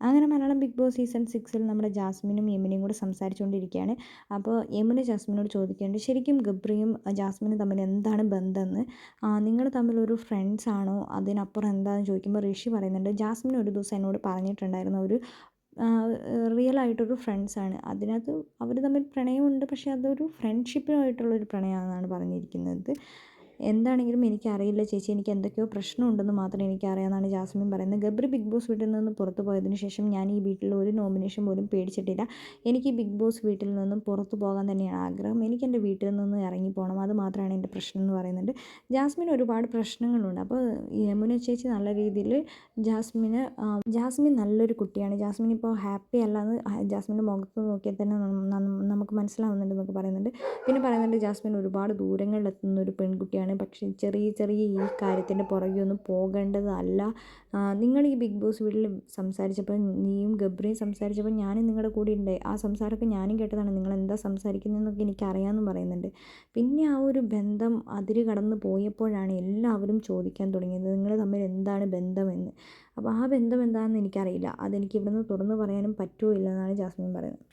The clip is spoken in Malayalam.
അങ്ങനെ മലയാളം ബിഗ് ബോസ് സീസൺ സിക്സിൽ നമ്മുടെ ജാസ്മിനും യമിനും കൂടെ സംസാരിച്ചുകൊണ്ടിരിക്കുകയാണ്. അപ്പോൾ യമുന ജാസ്മിനോട് ചോദിക്കുന്നുണ്ട് ശരിക്കും ഗബ്രിയും ജാസ്മിനും തമ്മിൽ എന്താണ് ബന്ധമെന്ന് നിങ്ങൾ തമ്മിൽ ഒരു ഫ്രണ്ട്സ് ആണോ? അതിനപ്പുറം എന്താണെന്ന് ചോദിക്കുമ്പോൾ ഋഷി പറയുന്നുണ്ട് ജാസ്മിൻ ഒരു ദിവസം എന്നോട് പറഞ്ഞിട്ടുണ്ടായിരുന്നു ഒരു റിയൽ ആയിട്ടൊരു ഫ്രണ്ട്സാണ് അതിനകത്ത് അവർ തമ്മിൽ പ്രണയമുണ്ട് പക്ഷേ അതൊരു ഫ്രണ്ട്ഷിപ്പുമായിട്ടുള്ളൊരു പ്രണയമാണെന്നാണ് പറഞ്ഞിരിക്കുന്നത്. എന്താണെങ്കിലും എനിക്കറിയില്ല ചേച്ചി എനിക്ക് എന്തൊക്കെയോ പ്രശ്നമുണ്ടെന്ന് മാത്രമേ എനിക്കറിയാമെന്നാണ് ജാസ്മിൻ പറയുന്നത്. ഗബ്രി ബിഗ് ബോസ് വീട്ടിൽ നിന്ന് പുറത്തു പോയതിന് ശേഷം ഞാൻ ഈ വീട്ടിൽ ഒരു നോമിനേഷൻ പോലും പേടിച്ചിട്ടില്ല. എനിക്ക് ബിഗ് ബോസ് വീട്ടിൽ നിന്നും പുറത്തു പോകാൻ തന്നെയാണ് ആഗ്രഹം. എനിക്ക് എന്റെ വീട്ടിൽ നിന്ന് ഇറങ്ങി പോകണം. അത് മാത്രമാണ് എന്റെ പ്രശ്നം എന്ന് പറയുന്നുണ്ട് ജാസ്മിൻ ഒരുപാട് പ്രശ്നങ്ങളുണ്ട്. അപ്പോൾ യമുന ചേച്ചി നല്ല രീതിയിൽ ജാസ്മിന് ജാസ്മിൻ നല്ലൊരു കുട്ടിയാണ്. ജാസ്മിൻ ഇപ്പോൾ ഹാപ്പി അല്ലാന്ന് ജാസ്മിന്റെ മുഖത്ത് നോക്കിയാൽ തന്നെ നമുക്ക് മനസ്സിലാവുന്നുണ്ട് എന്നൊക്കെ പറയുന്നുണ്ട്. പിന്നെ പറയുന്നുണ്ട് ജാസ്മിൻ ഒരുപാട് ദൂരങ്ങളിലെത്തുന്ന ഒരു പെൺകുട്ടിയാണ്. പക്ഷേ ചെറിയ ചെറിയ ഈ കാര്യത്തിന്റെ പുറകെ ഒന്നും പോകേണ്ടതല്ല. നിങ്ങൾ ഈ ബിഗ് ബോസ് വീട്ടിൽ സംസാരിച്ചപ്പോൾ നീയും ഗബ്രിയും സംസാരിച്ചപ്പോൾ ഞാനും നിങ്ങളുടെ കൂടെ ഉണ്ട്. ആ സംസാരമൊക്കെ ഞാനും കേട്ടതാണ്. നിങ്ങൾ എന്താ സംസാരിക്കുന്നതെന്നൊക്കെ എനിക്കറിയാമെന്നും പറയുന്നുണ്ട്. പിന്നെ ആ ഒരു ബന്ധം അതിര് കടന്നു പോയപ്പോഴാണ് എല്ലാവരും ചോദിക്കാൻ തുടങ്ങിയത്. നിങ്ങൾ തമ്മിൽ എന്താണ് ബന്ധമെന്ന്. അപ്പോൾ ആ ബന്ധം എന്താണെന്ന് എനിക്കറിയില്ല. അതെനിക്ക് ഇവിടുന്ന് തുറന്നു പറയാനും പറ്റുമോ ഇല്ലെന്നാണ് ജാസ്മിൻ പറയുന്നത്.